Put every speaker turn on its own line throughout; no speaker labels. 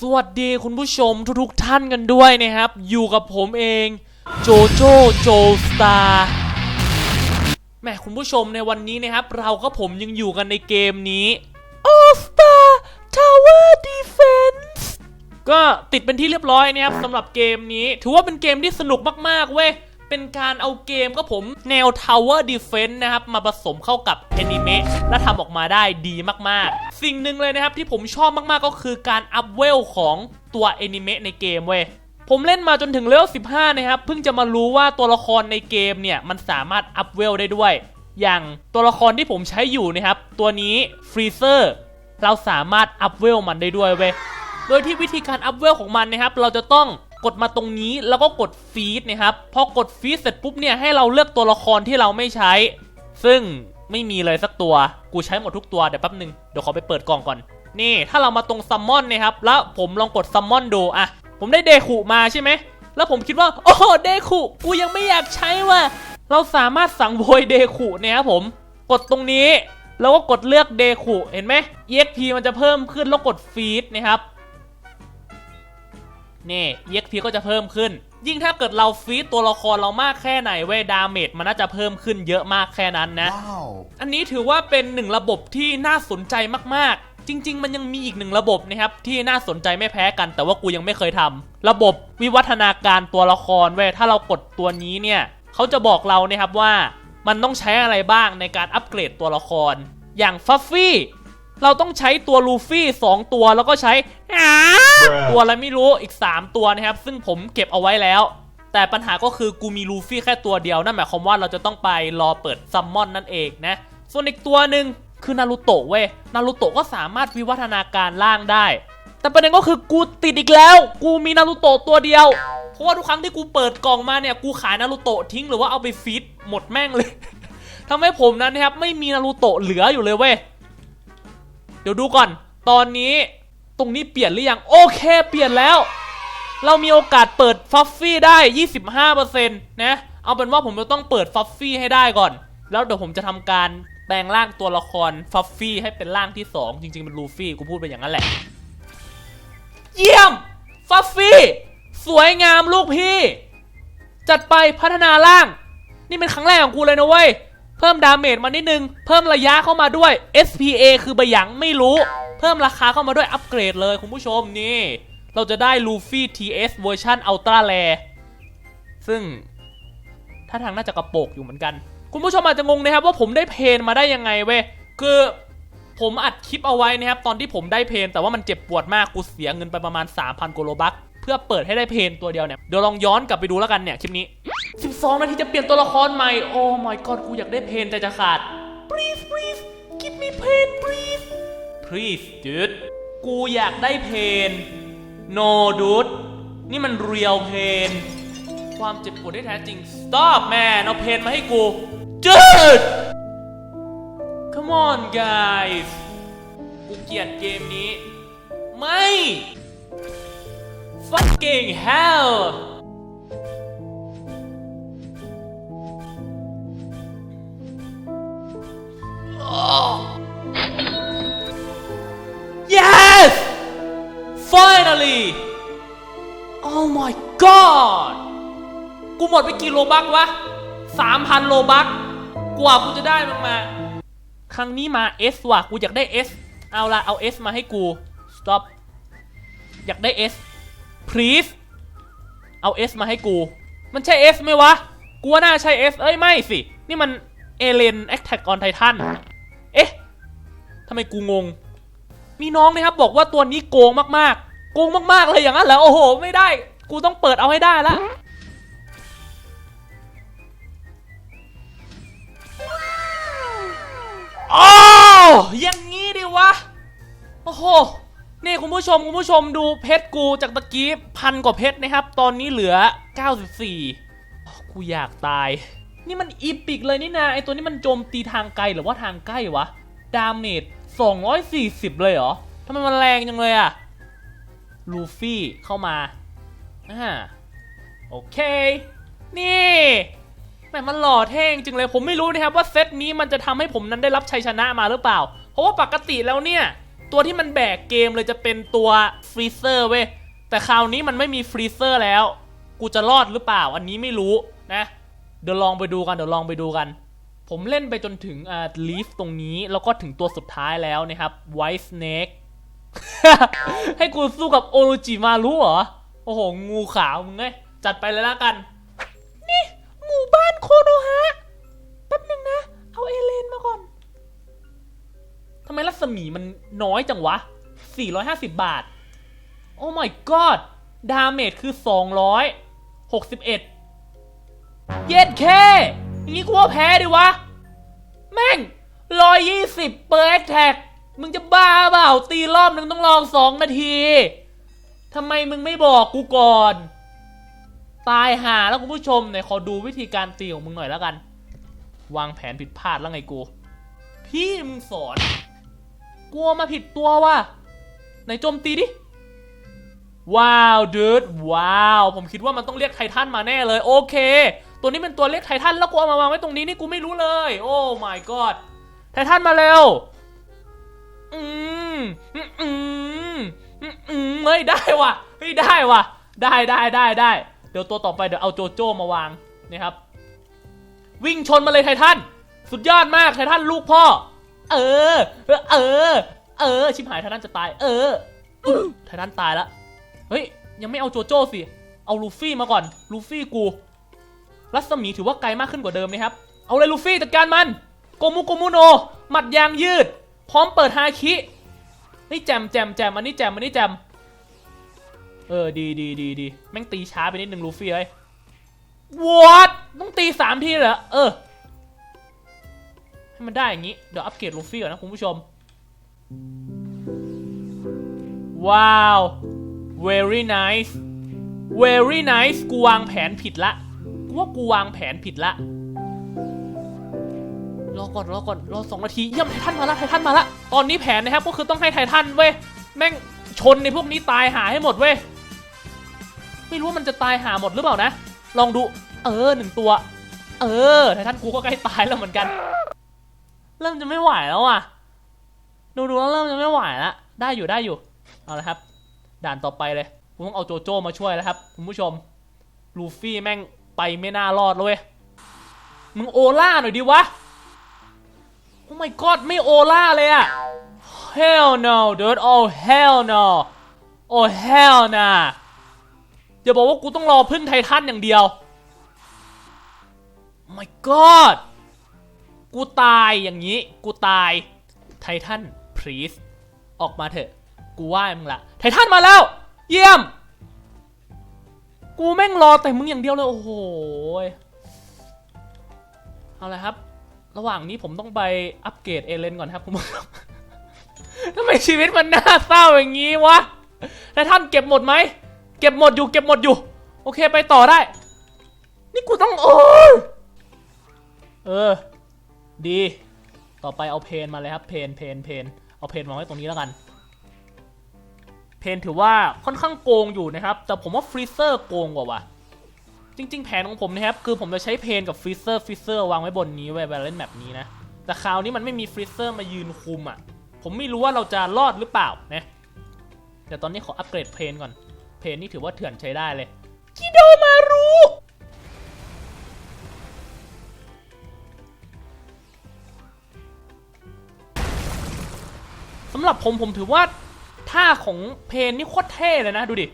สวัสดีคุณผู้ชมทุกๆท่านกันด้วยนะครับ อยู่กับผมเองโจโจโจสตาร์แหม่คุณผู้ชมในวันนี้นะครับ เราก็ผมยังอยู่กันในเกมนี้ All Star Tower Defense ก็ติดเป็นที่เรียบร้อยนะครับสำหรับเกมนี้ ถือว่าเป็นเกมที่สนุกมากๆเว้ย เป็นการเอาเกมก็ผมแนว Tower Defense นะครับ มาผสมเข้ากับแอนิเมะและทำออกมาได้ดีมากๆ สิ่งหนึ่งเลยนะครับที่ผมชอบมากๆก็คือการอัพเวลของตัวแอนิเมะในเกมเว้ยผมเล่นมาจนถึงเลเวล 15 นะครับ เพิ่งจะมารู้ว่าตัวละครในเกมเนี่ย มันสามารถอัพเวลได้ด้วย อย่างตัวละครที่ผมใช้อยู่นะครับ ตัวนี้ฟรีเซอร์เราสามารถอัพเวลมันได้ด้วยเว้ยโดยที่วิธีการอัพเวลของมันนะครับ เราจะต้อง กดมาตรงนี้แล้วก็กดฟีดนะครับพอกดฟีดเสร็จปุ๊บเนี่ยให้เราเลือกตัวละครที่เราไม่ใช้ ซึ่งไม่มีเลยสักตัว กูใช้หมดทุกตัวเดี๋ยวแป๊บหนึ่งเดี๋ยวขอไปเปิดกล่องก่อน นี่ ถ้าเรามาตรงซัมมอนนะครับ แล้วผมลองกดซัมมอนดูอะผมได้เดคุมาใช่ไหม แล้วผมคิดว่า โอ้โห เดคุกูยังไม่อยากใช้ว่ะ เราสามารถสั่งโวยเดคุเนี่ยครับผม กดตรงนี้ แล้วก็กดเลือกเดคุเห็นไหม EXP มันจะเพิ่มขึ้นแล้วกดฟีดนะครับ นี่ EXP ก็จะเพิ่มขึ้น ยิ่งถ้าเกิดเราฟีดตัวละครเรามากแค่ไหนเว้ยดาเมจมันน่าจะเพิ่มขึ้นเยอะมากแค่นั้นนะ
Wow.
อันนี้ถือว่าเป็นหนึ่งระบบที่น่าสนใจมากๆ จริง ๆ มันยังมีอีกหนึ่งระบบนะครับที่น่าสนใจไม่แพ้กัน แต่ว่ากูยังไม่เคยทำระบบวิวัฒนาการตัวละครเว้ยถ้าเรากดตัวนี้เนี่ยเขาจะบอกเรานะครับว่ามันต้องใช้อะไรบ้างในการอัปเกรดตัวละคร อย่างฟัฟฟี่ เราต้องใช้ตัวลูฟี่2ตัวแล้วก็ใช้อ่าตัวอะไรไม่รู้อีก 3 ตัวนะครับ ซึ่งผมเก็บเอาไว้แล้ว แต่ปัญหาก็คือกูมีลูฟี่แค่ตัวเดียว นั่นหมายความว่าเราจะต้องไปรอเปิดซัมมอนนั่นเองนะ ส่วนอีกตัวหนึ่งคือนารูโตะเว้ยนารูโตะก็สามารถวิวัฒนาการล่างได้ แต่ประเด็นก็คือกูติดอีกแล้ว กูมีนารูโตะตัวเดียวเพราะว่าทุกครั้งที่กูเปิดกล่องมาเนี่ยกูขายนารูโตะทิ้งหรือว่าเอาไปฟีดหมดแม่งเลยทำให้ผมนั้นนะครับไม่มีนารูโตะเหลืออยู่เลยเว้ยเดี๋ยวดูก่อน ตอนนี้ตรงนี้เปลี่ยนหรือยัง โอเค เปลี่ยนแล้ว เรามีโอกาสเปิดฟัฟฟี่ได้ 25%นะ เอาเป็นว่าผมจะต้องเปิดฟัฟฟี่ให้ได้ก่อน แล้วเดี๋ยวผมจะทำการแปลงร่างตัวละครฟัฟฟี่ให้เป็นร่างที่ 2 จริง ๆ เป็นลูฟี่ กูพูดไปอย่างนั้นแหละ เยี่ยม ฟัฟฟี่ สวยงามลูกพี่ จัดไปพัฒนาร่าง นี่เป็นครั้งแรกของกูเลยนะเว้ย เพิ่มดาเมจมานิดนึง เพิ่มระยะเข้ามาด้วย SPA คือใบหยังไม่รู้ เพิ่มราคาเข้ามาด้วยอัปเกรดเลยคุณผู้ชมนี่ เราจะได้ลูฟี่ TS เวอร์ชันอัลตร้าแรซึ่งถ้าทางน่าจะกระโปกอยู่เหมือนกัน คุณผู้ชมอาจจะงงนะครับว่าผมได้เพนมาได้ยังไงเว้ยคือผมอัดคลิปเอาไว้นะครับตอนที่ผมได้เพนแต่ว่ามันเจ็บปวดมากกูเสียเงินไปประมาณ 3,000โกโลบัค พื่อเปิดให้ได้เพนตัวเดียวเนี่ยเดี๋ยวลองย้อนกลับไปดูแล้วกันเนี่ยคลิปนี้ 12 นาทีจะเปลี่ยนตัวละครใหม่โอ้ my god กูอยากได้เพนใจจะขาด please please give me pain please please dude กูอยากได้เพน no dude นี่มัน real pain ความเจ็บปวดที่แท้จริง stop man เอาเพนมาให้กู dude come on guys กูเกลียดเกมนี้ ไม่ fucking hell Yes finally Oh my god กูหมดไปกี่โลบักวะ 3,000 โลบัก กว่ากูจะได้มันมา ครั้งนี้มา S ว่ะ กูอยากได้ S เอาละเอา S มาให้กู stop อยากได้ S please เอา S มาให้กู มันใช่ S ไหมวะ กูว่าน่าใช่ S เอ้ยไม่สิ นี่มันเอเลน Attack on Titan เอ๊ะทำไมกูงง มีน้องนะครับบอกว่าตัวนี้โกงมากๆ โกงมากๆเลยอย่างนั้นเหรอ โอ้โห ไม่ได้ กูต้องเปิดเอาให้ได้ละโอ้อย่างงี้ดิวะ โอ้โห นี่คุณผู้ชมคุณผู้ชมดูเพชรกูจากตะกี้พันกว่าเพชรนะครับ ตอนนี้เหลือ 94กูอยากตาย นี่มันอีปิกเลยนี่นาไอตัวนี้มันโจมตีทางไกลหรือว่าทางใกล้วะ ดาเมจ240 เลยเหรอทำไมมันแรงจังเลยอะลูฟี่เข้ามาอ่าโอเค นี่แหมมันหล่อเท่งจริงเลย ผมไม่รู้นะครับว่าเซตนี้มันจะทำให้ผมนั้นได้รับชัยชนะมาหรือเปล่า เพราะว่าปกติแล้วเนี่ย ตัวที่มันแบกเกมเลยจะเป็นตัวฟรีเซอร์เว้ย แต่คราวนี้มันไม่มีฟรีเซอร์แล้ว กูจะรอดหรือเปล่า อันนี้ไม่รู้นะ เดี๋ยวลองไปดูกัน เดี๋ยวลองไปดูกัน ผมเล่นไปจนถึงอ่าลีฟตรงนี้ แล้วก็ถึงตัวสุดท้ายแล้วนะครับไวท์สเนกให้กูสู้กับโอโรจิมารุเหรอ โอ้โห งูขาวมึงไงจัดไปเลยละกัน นี่ หมู่บ้านโคโนฮะ แป๊บหนึ่งนะ เอาเอเลนมาก่อน ทำไมรัศมีมันน้อยจังวะ 450 บาท โอ้ my god ดาเมจคือ 261 เย็ดแค่อย่างนี้กูว่าแพ้ดิวะ แม่ง 120 เปอร์แอคแท็ก มึงจะบ้าเปล่า ตีรอบนึงต้องลอง2นาทีทำไมมึงไม่บอกกูก่อน ตายหาแล้วคุณผู้ชมเนี่ยขอดูวิธีการตีของมึงหน่อยแล้วกัน วางแผนผิดพลาดแล้วไงกู พี่มึงสอน กลัวมาผิดตัวว่ะไหนโจมตีดิ ว้าวดูดว้าว ผมคิดว่ามันต้องเรียกไททันมาแน่เลย โอเค ตัวนี้เป็นตัวเรียกไททันแล้วกูเอามาวางไว้ตรงนี้นี่กูไม่รู้เลย โอ้ my god ไททันมาเร็ว อืมอืมอืมอืมเฮ้ยได้ว่ะเฮ้ยได้ว่ะ ได้ได้ได้ได้ เดี๋ยวตัวต่อไปเดี๋ยวเอาโจโจ้มาวางนะครับ วิ่งชนมาเลยไททัน สุดยอดมากไททันลูกพ่อ เออ เออ เออ ชิบหายไททันจะตาย เออไททันตายแล้วเฮ้ย ยังไม่เอาโจโจ้สิ เอาลูฟี่มาก่อน ลูฟี่กู รัศมีถือว่าไกลมากขึ้นกว่าเดิมนะครับ เอาเลยลูฟี่จัดการมัน โกมุโกมุโน หมัดยางยืด พร้อมเปิดฮาคิ นี่แจมแจมแจมอันนี้แจมอันนี้แจม เออ ดีดีดีดีแม่งตีช้าไปนิดนึงลูฟี่เอ้ยวอดต้องตีสามทีเหรอ เออ ให้มันได้อย่างนี้ เดี๋ยวอัปเกรดลูฟี่ก่อนนะคุณผู้ชม ว้าว very nice very nice กูวางแผนผิดละ กูว่ากูวางแผนผิดละ รอก่อนรอก่อนรอสองนาทีเยี่ยมไททันมาละไททันมาละ ตอนนี้แผนนะครับก็คือต้องให้ไททันเว้ย แม่งชนในพวกนี้ตายหาให้หมดเว้ย ไม่รู้ว่ามันจะตายหาหมดหรือเปล่านะ ลองดู เออหนึ่งตัว เออไททันกูก็ใกล้ตายแล้วเหมือนกัน เริ่มจะไม่ไหวแล้วอะ ดูดูแล้วเริ่มจะไม่ไหวแล้วได้อยู่ได้อยู่ เอาละครับ ด่านต่อไปเลยกูต้องเอาโจโจ้มาช่วยแล้วครับคุณผู้ชม ลูฟี่แม่งไปไม่น่ารอดเลยเว้ยมึงโอล่าหน่อยดิวะ โอ้ my god ไม่โอล่าเลยอะ hell no dude oh hell no oh hell nah อย่าบอกว่ากูต้องรอพึ่งไททันอย่างเดียว my god กูตายอย่างนี้ กูตาย ไททันพรีสออกมาเถอะ กูไหว้มึงละ ไททันมาแล้ว เยี่ยม กูแม่งรอแต่มึงอย่างเดียวเลย โอ้โห เอาละครับ ระหว่างนี้ผมต้องไปอัปเกรดเอเลนก่อนครับคุณผู้ชมทำไมชีวิตมันน่าเศร้าอย่างนี้วะไททันเก็บหมดไหม เก็บหมดอยู่ เก็บหมดอยู่ โอเคไปต่อได้ นี่กูต้องโอ้เออ ดี ต่อไปเอาเพนมาเลยครับ เพน เพน เพน เอาเพนวางไว้ตรงนี้แล้วกัน เพนถือว่าค่อนข้างโกงอยู่นะครับ แต่ผมว่าฟรีเซอร์โกงกว่าว่ะ จริง ๆ แผนของผมนะครับ คือผมจะใช้เพนกับฟรีเซอร์ ฟรีเซอร์วางไว้บนนี้ไว้เวลาเล่นแบบนี้นะ แต่คราวนี้มันไม่มีฟรีเซอร์มายืนคุมอะ ผมไม่รู้ว่าเราจะรอดหรือเปล่านะเดี๋ยวตอนนี้ขออัปเกรดเพนก่อน เพนนี่ถือว่าเถื่อนใช้ได้เลยคิโดมารุ สำหรับผมผมถือว่าท่าของเพนนี่โคตรเท่เลยนะดูดิ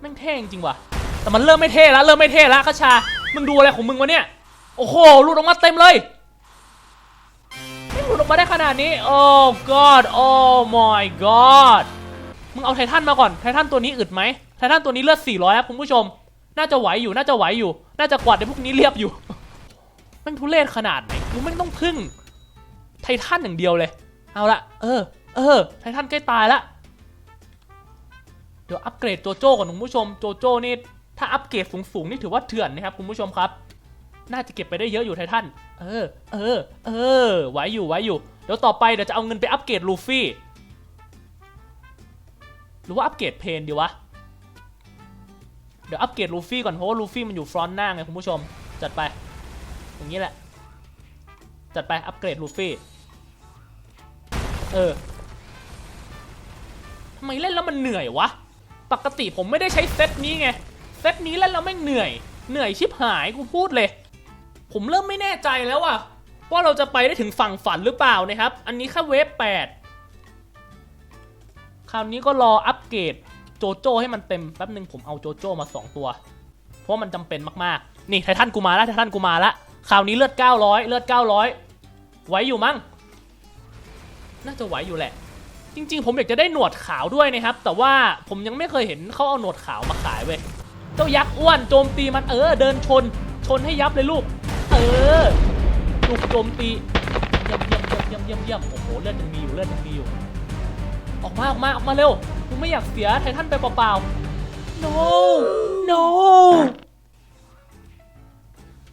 แม่งเท่จริงว่ะ แต่มันเริ่มไม่เท่แล้วเริ่มไม่เท่แล้วคชา มึงดูอะไรของมึงวะเนี่ย โอ้โหลุดออกมาเต็มเลยนี่หลุดออกมาได้ขนาดนี้ โอ้ god โอ้ my god มึงเอาไททันมาก่อน ไททันตัวนี้อึดไหม ไททันตัวนี้เลือด 400 ครับคุณผู้ชม น่าจะไหวอยู่ น่าจะไหวอยู่ น่าจะกวาดในพวกนี้เรียบอยู่แม่งทุเรศขนาดไหนกูแม่งต้องพึ่ง ไททันอย่างเดียวเลย เอาละ เออ เออไททันใกล้ตายละเดี๋ยวอัปเกรดโจโจ้ก่อนคุณผู้ชมโจโจ้นี่ถ้าอัปเกรดสูงๆนี่ถือว่าเถื่อนนะครับคุณผู้ชมครับ น่าจะเก็บไปได้เยอะอยู่ไททันเออ เออ เออไหวอยู่ไหวอยู่เดี๋ยวต่อไปเดี๋ยวจะเอาเงินไปอัปเกรดลูฟี่หรือว่าอัปเกรดเพนดีวะเดี๋ยวอัปเกรดลูฟี่ก่อนเพราะว่าลูฟี่มันอยู่ฟรอนต์หน้าไงคุณผู้ชมจัดไป อย่างนี้แหละ จัดไปอัปเกรดลูฟี่เออ ทำไมเล่นแล้วมันเหนื่อยวะ ปกติผมไม่ได้ใช้เซตนี้ไง เซตนี้เล่นแล้วไม่เหนื่อย เหนื่อยชิบหายกูพูดเลย ผมเริ่มไม่แน่ใจแล้วอะว่าเราจะไปได้ถึงฝั่งฝันหรือเปล่านะครับ อันนี้แค่เวฟ8คราวนี้ก็รออัปเกรดโจโจ้ให้มันเต็มแป๊บหนึ่งผมเอาโจโจ้มา 2 ตัว เพราะมันจำเป็นมากๆ นี่ไททันกูมาแล้วไททันกูมาแล้วคราวนี้เลือด 900 เลือด 900ไหวอยู่มั้ง น่าจะไหวอยู่แหละ จริง ๆ ผมอยากจะได้หนวดขาวด้วยนะครับ แต่ว่าผมยังไม่เคยเห็นเขาเอาหนวดขาวมาขายเว้ยเจ้ายักษ์อ้วนโจมตีมันเออเดินชน ชนให้ยับเลยลูก เออลูกโจมตีเยี่ยมเยี่ยมเยี่ยมเยี่ยมเยี่ยมโอ้โหเลือดยังมีอยู่เลือดยังมีอยู่ ออกมาออกมาออกมาเร็วกูไม่อยากเสียไททันไปเปล่าๆ no no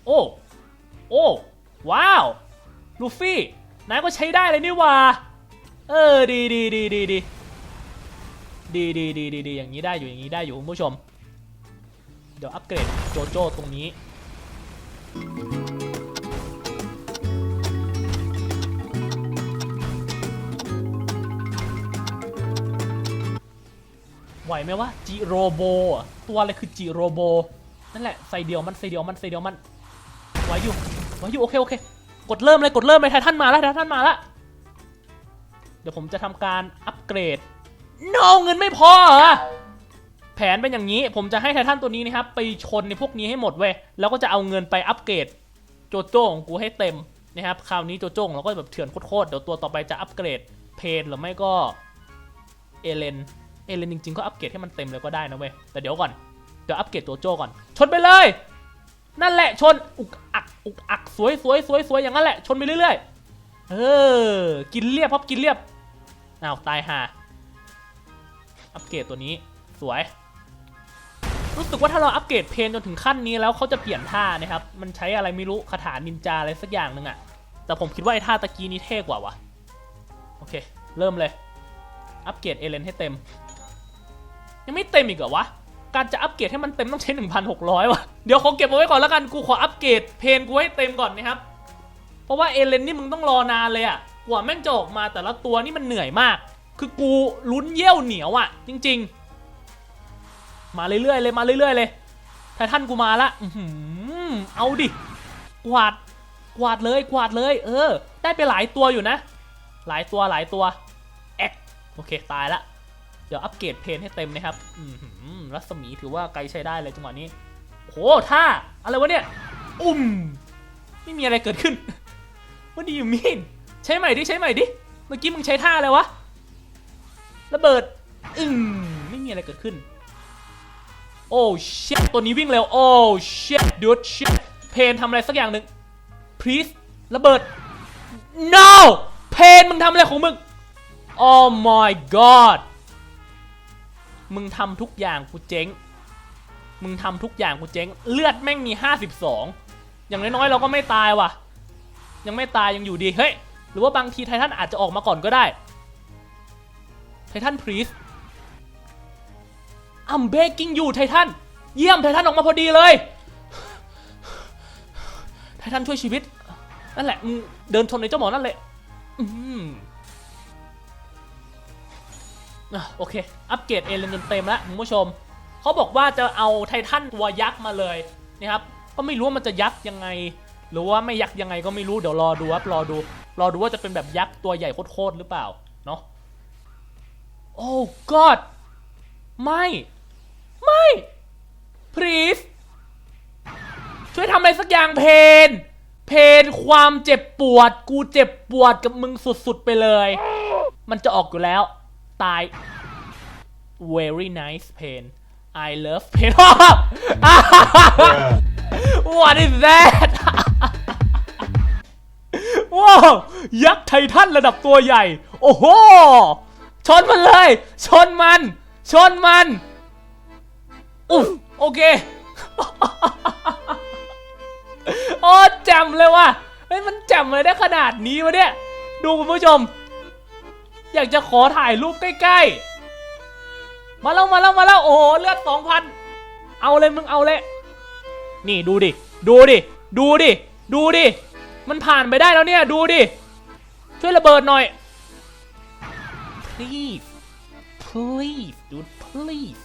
โอ้โอ้ว้าวลูฟี่นายก็ใช้ได้เลยนี่ว่า เออดีดีดีดีดีดีดีดีดีดีอย่างนี้ได้อยู่อย่างนี้ได้อยู่คุณผู้ชม เดี๋ยวอัปเกรดโจโจ้ตรงนี้ไหวไหมวะจิโรโบตัวอะไรคือจิโรโบนั่นแหละใส่เดียวมันใส่เดียวมันใส่เดียวมันไหวอยู่ไหวอยู่โอเคโอเค กดเริ่มเลยกดเริ่มเลยไททันมาแล้วไททันมาแล้ว ดี๋ยวผมจะทำการอัปเกรด no เงินไม่พอเหรอแผนเป็นอย่างนี้ ผมจะให้ไททันตัวนี้นะครับ ไปชนในพวกนี้ให้หมดเว้ยแล้วก็จะเอาเงินไปอัปเกรดโจโจ้ของกูให้เต็มนะครับคราวนี้โจโจ้งเราก็แบบเถื่อนโคตรเดี๋ยวตัวต่อไปจะอัปเกรดเพนหรือไม่ก็เอเลนเอเลนจริงๆก็อัปเกรดให้มันเต็มเลยก็ได้นะเว้ยแต่เดี๋ยวก่อนเดี๋ยวอัปเกรดโจโจ้ก่อน ชนไปเลย นั่นแหละชนอุกอักอุกอักสวยสวยสวยสวยอย่างนั้นแหละชนไปเรื่อยๆเออกินเรียบครับกินเรียบ อ้าวตายห่าอัปเกรดตัวนี้สวย รู้สึกว่าถ้าเราอัปเกรดเพนจนถึงขั้นนี้แล้วเขาจะเปลี่ยนท่านะครับ มันใช้อะไรไม่รู้คาถานินจาอะไรสักอย่างหนึ่งอะแต่ผมคิดว่าไอ้ท่าตะกี้นี้เท่กว่าวะโอเค เริ่มเลย อัปเกรดเอเลนให้เต็ม ยังไม่เต็มอีกเหรอวะการจะอัปเกรดให้มันเต็มต้องใช้ 1,600วะเดี๋ยวขอเก็บเอาไว้ก่อนแล้วกัน กูขออัปเกรดเพนกูให้เต็มก่อนนะครับ เพราะว่าเอเลนนี่มึงต้องรอนานเลยอะ กว่าแม่งจะออกมาแต่ละตัวนี่มันเหนื่อยมาก คือกูลุ้นเยี่ยวเหนียวอะจริง ๆ มาเรื่อยๆเลยมาเรื่อยๆเลยไททันกูมาละอือเอาดิ กวาด กวาดเลย กวาดเลย เออ ได้ไปหลายตัวอยู่นะ หลายตัวหลายตัวแอกโอเค ตายละ เดี๋ยวอัปเกรดเพนให้เต็มนะครับ อือหือรัศมีถือว่าไกลใช้ได้เลยจังหวะนี้ โหท่า อะไรวะเนี่ย อุ้ม ไม่มีอะไรเกิดขึ้น What do you mean ใช้ใหม่ดิใช้ใหม่ดิ เมื่อกี้มึงใช้ท่าอะไรวะ ระเบิดอืมไม่มีอะไรเกิดขึ้น โอ้เชตตัวนี้วิ่งเร็ว โอ้เชตดูดเชตเพนทำอะไรสักอย่างหนึ่งพรีสระเบิด no เพนมึงทำอะไรของมึง oh my god มึงทำทุกอย่างกูเจ๊ง มึงทำทุกอย่างกูเจ๊ง เลือดแม่งมี 52 อย่างน้อยๆเราก็ไม่ตายว่ะ ยังไม่ตายยังอยู่ดี เฮ้ย หรือว่าบางทีไททันอาจจะออกมาก่อนก็ได้ ไททันพรีส I'm begging you ไททันเยี่ยมไททันออกมาพอดีเลย ไททันช่วยชีวิต นั่นแหละเดินชนในเจ้าหมอนั่นเลยอืมอะโอเค อัปเกรดเอเลนจนเต็มแล้วคุณผู้ชม เขาบอกว่าจะเอาไททันตัวยักษ์มาเลยนะครับ ก็ไม่รู้ว่ามันจะยักษ์ยังไง หรือว่าไม่ยักษ์ยังไงก็ไม่รู้เดี๋ยวรอดูครับรอดู รอดูว่าจะเป็นแบบยักษ์ตัวใหญ่โคตรหรือเปล่าเนาะโอ้ god ไม่ไม่ please ช่วยทำอะไรสักอย่างเพน เพนความเจ็บปวด กูเจ็บปวดกับมึงสุดๆไปเลย มันจะออกอยู่แล้ว ตาย very nice pain I love pain What is that ว้าวยักษ์ไททันระดับตัวใหญ่ โอ้โห ชนมันเลย ชนมัน ชนมันอุ๊โอเค โอ้แจ่มเลยว่ะเฮ้ยมันแจ่มเลยได้ขนาดนี้วะเนี่ย ดูคุณผู้ชม อยากจะขอถ่ายรูปใกล้ๆ มาแล้วมาแล้วมาแล้วโอ้เลือดสองพันเอาเลยมึงเอาเลย นี่ดูดิ ดูดิ ดูดิ ดูดิ มันผ่านไปได้แล้วเนี่ยดูดิ ช่วยระเบิดหน่อย please please dude please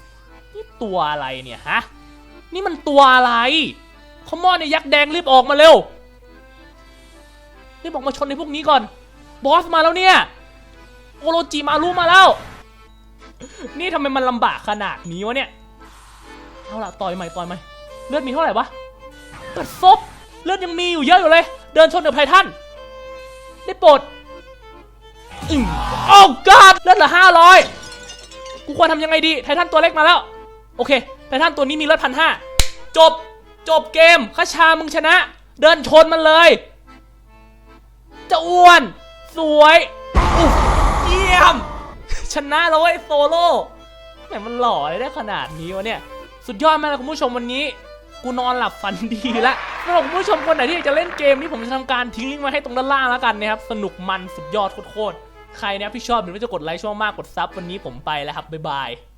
นี่ตัวอะไรเนี่ยฮะ นี่มันตัวอะไรคอมอนเนี่ยยักษ์แดงรีบออกมาเร็ว รีบออกมาชนในพวกนี้ก่อน บอสมาแล้วเนี่ย โอโรจิมารุมาแล้ว นี่ทำไมมันลำบากขนาดนี้วะเนี่ย เอาละต่อยใหม่ต่อยใหม่ เลือดมีเท่าไหร่วะเปิดซบ เลือดยังมีอยู่เยอะอยู่เลย เดินชนกับไททันได้โปรดอืมโอ้กอดเลือดเหลือห้าร้อยกูควรทำยังไงดี ไททันตัวเล็กมาแล้ว โอเค ไททันตัวนี้มีเลือดพันห้าจบ จบเกมข้าชามึงชนะ เดินชนมันเลย จะอ้วน สวยอุ๊ยเยี่ยม ชนะแล้วเว้ยโซโล่แหมมันหล่อเลยได้ขนาดนี้วะเนี่ย สุดยอดมากเลยคุณผู้ชมวันนี้ กูนอนหลับฝันดีแล้วสำหรับคุณผู้ชมคนไหนที่อยากจะเล่นเกมนี้ผมจะทำการทิ้งลิงก์ไว้ให้ตรงด้านล่างแล้วกันนะครับ สนุกมันสุดยอดโคตรใครนะครับที่ชอบหรือว่าจะกดไลค์ช่องมากกดซับวันนี้ผมไปแล้วครับบ๊ายบาย